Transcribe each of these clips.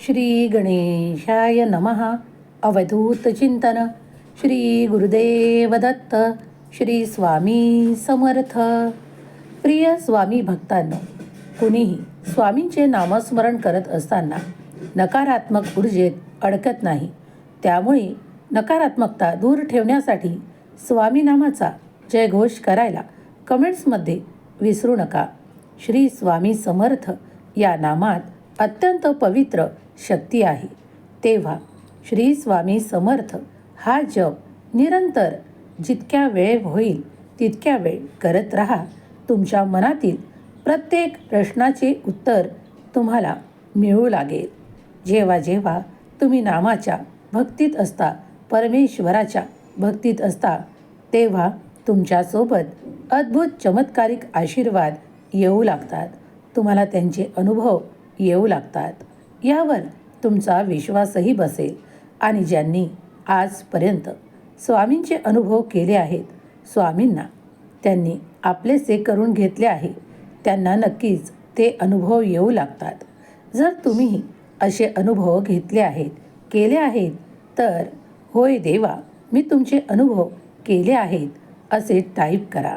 श्री गणेशाय नमः। अवधूत चिंतन। श्री गुरुदेव दत्त। श्री स्वामी समर्थ। प्रिय स्वामी भक्तांनो कुणीही स्वामींचे नामस्मरण करत असताना नकारात्मक ऊर्जेत अडकत नाही. त्यामुळे नकारात्मकता दूर ठेवण्यासाठी स्वामीनामाचा जयघोष करायला कमेंट्समध्ये विसरू नका. श्री स्वामी समर्थ या नामात अत्यंत पवित्र शक्ती आहे. तेव्हा श्री स्वामी समर्थ हा जप निरंतर जितक्या वेळ होईल तितक्या वेळ करत राहा. तुमच्या मनातील प्रत्येक प्रश्नाचे उत्तर तुम्हाला मिळू लागेल. जेव्हा जेव्हा तुम्ही नामाच्या भक्तीत असता परमेश्वराच्या भक्तीत असता तेव्हा तुमच्यासोबत अद्भुत चमत्कारिक आशीर्वाद येऊ लागतात. तुम्हाला त्यांचे अनुभव येऊ लागतात. यावर तुमचा विश्वासही बसेल. आणि ज्यांनी आजपर्यंत स्वामींचे अनुभव केले आहेत स्वामींना त्यांनी आपलेसे करून घेतले आहे त्यांना नक्कीच ते अनुभव येऊ लागतात. जर तुम्हीही असे अनुभव घेतले आहेत केले आहेत तर होय देवा मी तुमचे अनुभव केले आहेत असे टाईप करा.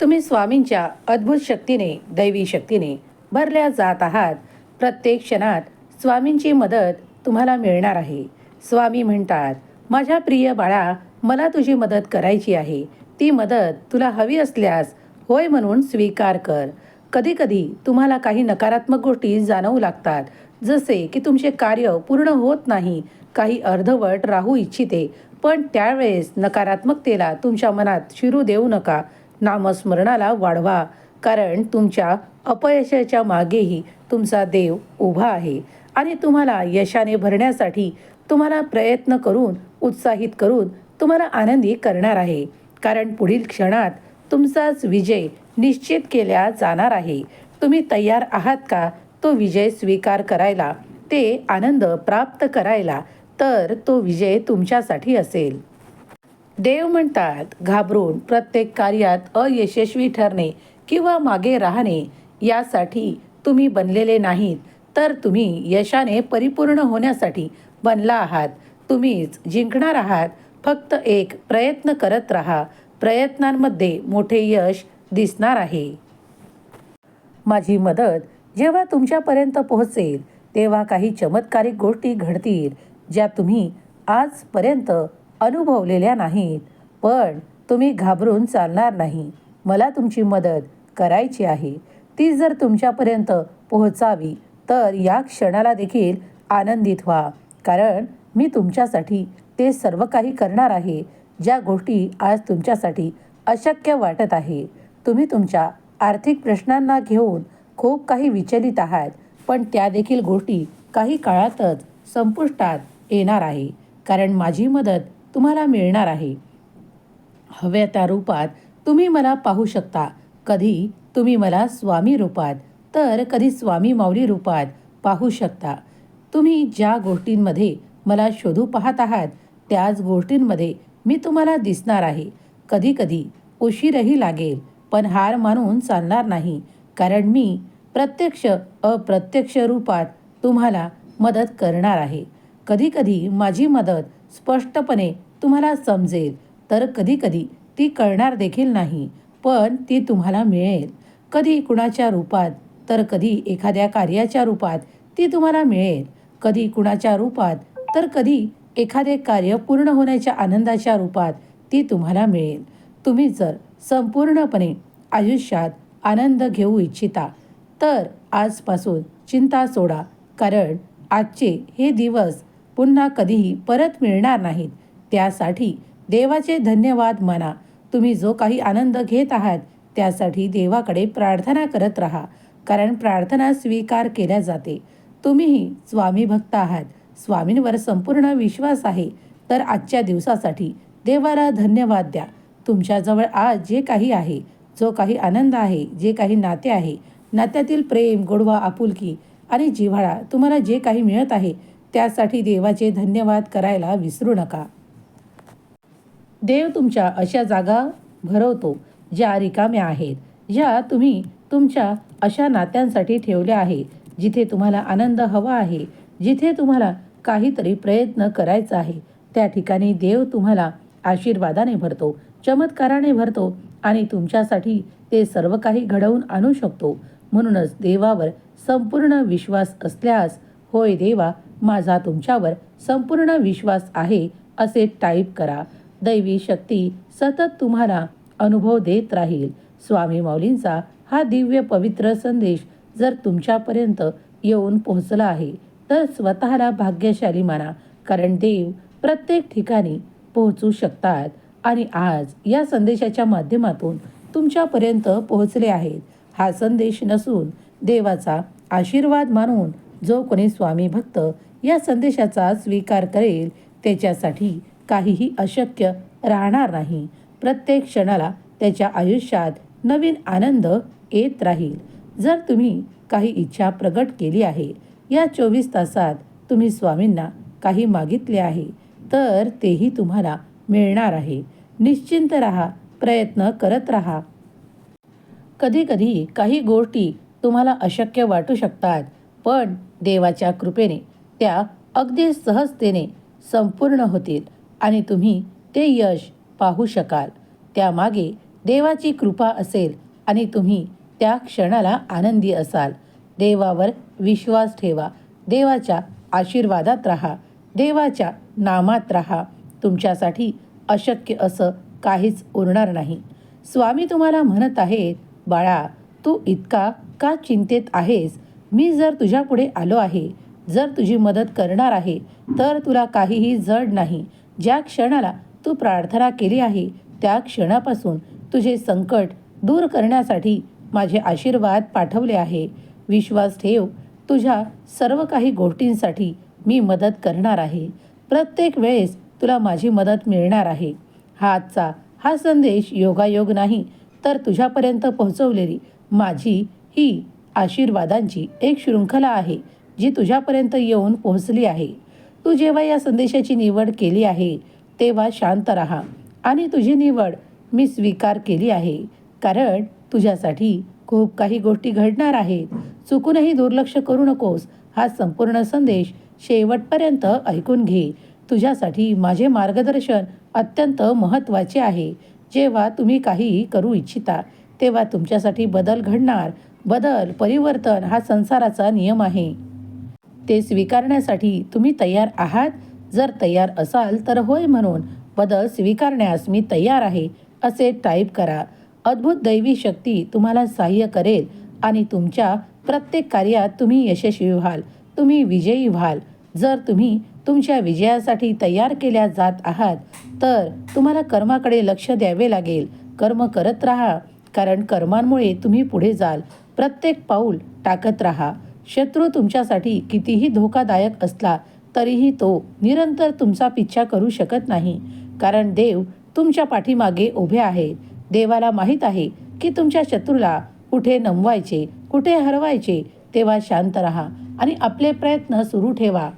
तुम्ही स्वामींच्या अद्भुत शक्तीने दैवी शक्तीने भरल्या जात आहात. प्रत्येक क्षणात स्वामींची मदत तुम्हाला मिळणार आहे. स्वामी म्हणतात माझ्या प्रिय बाळा मला तुझी मदत करायची आहे. ती मदत तुला हवी असल्यास होय म्हणून स्वीकार कर. कधीकधी तुम्हाला काही नकारात्मक गोष्टी जाणवू लागतात. जसे की तुमचे कार्य पूर्ण होत नाही काही अर्धवट राहू इच्छिते पण त्यावेळेस नकारात्मकतेला तुमच्या मनात शिरू देऊ नका. नामस्मरणाला वाढवा कारण तुमच्या अपयशाच्या मागेही तुमचा देव उभा आहे. आणि तुम्हाला यशाने भरण्यासाठी तुम्हाला प्रयत्न करून उत्साहित करून तुम्हाला आनंदी करणार आहे. कारण पुढील क्षणात तुमचाच विजय निश्चित केला जाणार आहे. तुम्ही तयार आहात का? तो विजय स्वीकार करायला ते आनंद प्राप्त करायला तर तो विजय तुमच्यासाठी असेल. देव म्हणतात घाबरून प्रत्येक कार्यात अयशस्वी ठरणे किंवा मागे राहणे यासाठी तुम्ही बनलेले नाहीत. तर तुम्ही यशाने परिपूर्ण होण्यासाठी बनला आहात. तुम्हीच जिंकणार आहात. फक्त एक प्रयत्न करत राहा. प्रयत्नांमध्ये मोठे यश दिसणार आहे. माझी मदत जेव्हा तुमच्यापर्यंत पोहोचेल तेव्हा काही चमत्कारिक गोष्टी घडतील ज्या तुम्ही आजपर्यंत अनुभवलेल्या नाहीत. पण तुम्ही घाबरून चालणार नाही. मला तुमची मदत करायची आहे. ती जर तुमच्यापर्यंत पोहोचावी तर या क्षणाला देखील आनंदित व्हा. कारण मी तुमच्यासाठी ते सर्व काही करणार आहे. ज्या गोष्टी आज तुमच्यासाठी अशक्य वाटत आहे. तुम्ही तुमच्या आर्थिक प्रश्नांना घेऊन खूप काही विचलित आहात. पण त्या देखील गोष्टी काही काळातच संपुष्टात येणार आहे. कारण माझी मदत तुम्हाला मिळणार आहे. हव्या त्या रूपात तुम्ही मला पाहू शकता. कधी तुम्ही मला स्वामी रूपात तर कधी स्वामी माऊली रूपात पाहू शकता. तुम्ही ज्या गोष्टींमध्ये मला शोधू पाहत आहात त्याच गोष्टींमध्ये मी तुम्हाला दिसणार आहे. कधीकधी उशीरही लागेल पण हार मानून चालणार नाही कारण मी प्रत्यक्ष अप्रत्यक्ष रूपात तुम्हाला मदत करणार आहे. कधीकधी माझी मदत स्पष्टपणे तुम्हाला समजेल तर कधीकधी ती कळणार देखील नाही पण ती तुम्हाला मिळेल. कधी कुणाच्या रूपात तर कधी एखाद्या कार्याच्या रूपात ती तुम्हाला मिळेल. कधी कुणाच्या रूपात तर कधी एखादे कार्य पूर्ण होण्याच्या आनंदाच्या रूपात ती तुम्हाला मिळेल. तुम्ही जर संपूर्णपणे आयुष्यात आनंद घेऊ इच्छिता तर आजपासून चिंता सोडा. कारण आजचे हे दिवस पुन्हा कधीही परत मिळणार नाहीत. त्यासाठी देवाचे धन्यवाद माना तुम्ही जो काही आनंद घेत आहात त्यासाठी देवाकडे प्रार्थना करत राहा. कारण प्रार्थना स्वीकार केल्या जाते. तुम्हीही स्वामी भक्त आहात. स्वामींवर संपूर्ण विश्वास आहे. तर आजच्या दिवसासाठी देवाला धन्यवाद द्या. तुमच्याजवळ आज जे काही आहे जो काही आनंद आहे जे काही नाते आहे नात्यातील प्रेम गोडवा आपुलकी आणि जिव्हाळा तुम्हाला जे काही मिळत आहे त्यासाठी देवाचे धन्यवाद करायला विसरू नका. देव तुमच्या अशा जागा भरवतो ज्या रिकाम्या आहेत ज्या तुम्ही तुमच्या अशा नात्यांसाठी ठेवल्या आहे जिथे तुम्हाला आनंद हवा आहे जिथे तुम्हाला काहीतरी प्रयत्न करायचा आहे त्या ठिकाणी देव तुम्हाला आशीर्वादाने भरतो चमत्काराने भरतो आणि तुमच्यासाठी ते सर्व काही घडवून आणू शकतो. म्हणूनच देवावर संपूर्ण विश्वास असल्यास होय देवा माझा तुमच्यावर संपूर्ण विश्वास आहे असे टाईप करा. दैवी शक्ती सतत तुम्हाला अनुभव देत राहील. स्वामी माऊलींचा हा दिव्य पवित्र संदेश जर तुमच्यापर्यंत येऊन पोहोचला आहे तर स्वतःला भाग्यशाली माना कारण देव प्रत्येक ठिकाणी पोहोचू शकतात. आणि आज या संदेशाच्या माध्यमातून तुमच्यापर्यंत पोहोचले आहेत. हा संदेश नसून देवाचा आशीर्वाद मानून जो कोणी स्वामी भक्त या संदेशाचा स्वीकार करेल त्याच्यासाठी काहीही अशक्य राहणार नाही. प्रत्येक क्षणाला त्याच्या आयुष्यात नवीन आनंद येत राहील. जर तुम्ही काही इच्छा प्रगट केली आहे या चोवीस तासात तुम्ही स्वामींना काही मागितले आहे तर तेही तुम्हाला मिळणार आहे. निश्चिंत राहा प्रयत्न करत राहा. कधीकधी काही गोष्टी तुम्हाला अशक्य वाटू शकतात पण देवाच्या कृपेने त्या अगदी सहजतेने संपूर्ण होतील आणि तुम्ही ते यश पाहू शकाल. त्यामागे देवाची कृपा असेल आणि तुम्ही त्या क्षणाला आनंदी असाल. देवावर विश्वास ठेवा. देवाच्या आशीर्वादात राहा. देवाच्या नामात राहा. तुमच्यासाठी अशक्य असं काहीच उरणार नाही. स्वामी तुम्हाला म्हणत आहेत बाळा तू इतका का चिंतेत आहेस? मी जर तुझ्यापुढे आलो आहे जर तुझी मदत करणार आहे तर तुला काहीही जड नाही. ज्या क्षणाला तू प्रार्थना केली आहे त्या क्षणापासून तुझे संकट दूर करण्यासाठी माझे आशीर्वाद पाठवले आहे. विश्वास ठेव तुझ्या सर्व काही गोष्टींसाठी मी मदत करणार आहे. प्रत्येक वेळेस तुला माझी मदत मिळणार आहे. हा आजचा हा संदेश योगायोग नाही तर तुझ्यापर्यंत पोहोचवलेली माझी ही आशीर्वादांची एक शृंखला आहे जी तुझ्यापर्यंत येऊन पोहोचली आहे. तू जेव्हा या संदेशाची निवड केली आहे तेव्हा शांत राहा आणि तुझी निवड मी स्वीकार केली आहे. कारण तुझ्यासाठी खूप काही गोष्टी घडणार आहेत. चुकूनही दुर्लक्ष करू नकोस. हा संपूर्ण संदेश शेवटपर्यंत ऐकून घे. तुझ्यासाठी माझे मार्गदर्शन अत्यंत महत्त्वाचे आहे. जेव्हा तुम्ही काहीही करू इच्छिता तेव्हा तुमच्यासाठी बदल घडणार. बदल परिवर्तन हा संसाराचा नियम आहे. ते स्वीकारण्यासाठी तुम्ही तयार आहात. जर तयार असाल तर होय म्हणून बदल स्वीकारण्यास मी तयार आहे असे टाईप करा. अद्भुत दैवी शक्ती तुम्हाला सहाय्य करेल आणि तुमच्या प्रत्येक कार्यात तुम्ही यशस्वी व्हाल. तुम्ही विजयी व्हाल. जर तुम्ही तुमच्या विजयासाठी तयार केल्या जात आहात तर तुम्हाला कर्माकडे लक्ष द्यावे लागेल. कर्म करत राहा कारण कर्मांमुळे तुम्ही पुढे जाल. प्रत्येक पाऊल टाकत राहा. शत्रू तुमच्यासाठी कितीही धोकादायक असला तरीही तो निरंतर तुमचा पिच्छा करू शकत नाही. कारण देव तुमच्या पाठीमागे उभे आहेत देवाला माहीत आहे की तुमच्या शत्रूला कुठे नमवायचे कुठे हरवायचे तेव्हा शांत राहा आणि आपले प्रयत्न सुरू ठेवा.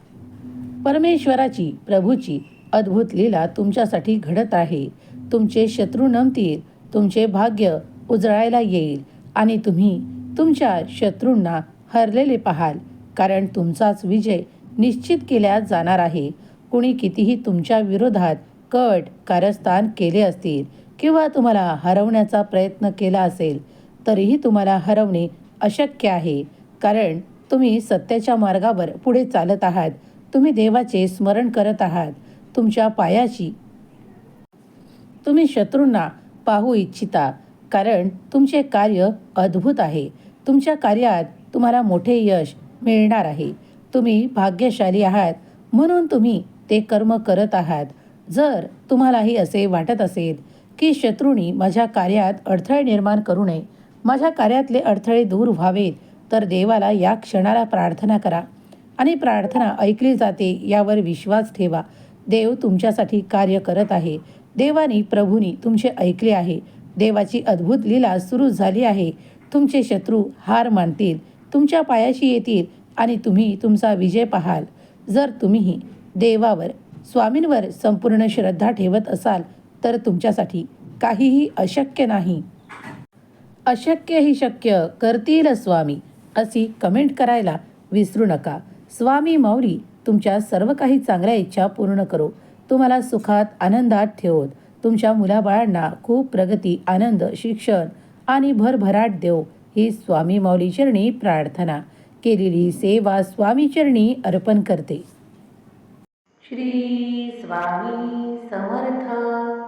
परमेश्वराची प्रभूची अद्भुत लीला तुमच्यासाठी घडत आहे. तुमचे शत्रू नमतील तुमचे भाग्य उजळायला येईल आणि तुम्ही तुमच्या शत्रूंना हरलेले पाहाल कारण तुमचाच विजय निश्चित केल्या जाणार आहे. कुणी कितीही तुमच्या विरोधात कट कारस्थान केले असतील किंवा तुम्हाला हरवण्याचा प्रयत्न केला असेल तरीही तुम्हाला हरवणे अशक्य आहे. कारण तुम्ही सत्याच्या मार्गावर पुढे चालत आहात. तुम्ही देवाचे स्मरण करत आहात. तुमच्या पायाची तुम्ही शत्रूंना पाहू इच्छिता. कारण तुमचे कार्य अद्भुत आहे. तुमच्या कार्यात तुम्हाला मोठे यश मिळणार आहे. तुम्ही भाग्यशाली आहात. म्हणून तुम्ही ते कर्म करत आहात. जर तुम्हालाही असे वाटत असेल की शत्रूंनी माझ्या कार्यात अडथळे निर्माण करू नये. माझ्या कार्यातले अडथळे दूर व्हावेत तर देवाला या क्षणाला प्रार्थना करा. आणि प्रार्थना ऐकली जाते यावर विश्वास ठेवा. देव तुमच्यासाठी कार्य करत आहे. देवानी प्रभूनी तुमचे ऐकले आहे. देवाची अद्भुत लीला सुरू झाली आहे. तुमचे शत्रू हार मानतील तुमच्या पायाशी येतील आणि तुम्ही तुमचा विजय पाहाल. जर तुम्हीही देवावर स्वामींवर संपूर्ण श्रद्धा ठेवत असाल तर तुमच्यासाठी काहीही अशक्य नाही. अशक्य ही शक्य करतील स्वामी अशी कमेंट करायला विसरू नका. स्वामी माऊली तुमच्या सर्व काही चांगल्या इच्छा पूर्ण करो. तुम्हाला सुखात आनंदात ठेवत. तुमच्या मुलाबाळांना खूप प्रगती आनंद शिक्षण आणि भरभराट देव ही स्वामी माऊली चरणी प्रार्थना केलेली सेवा स्वामी चरणी अर्पण करते. श्री स्वामी समर्थ.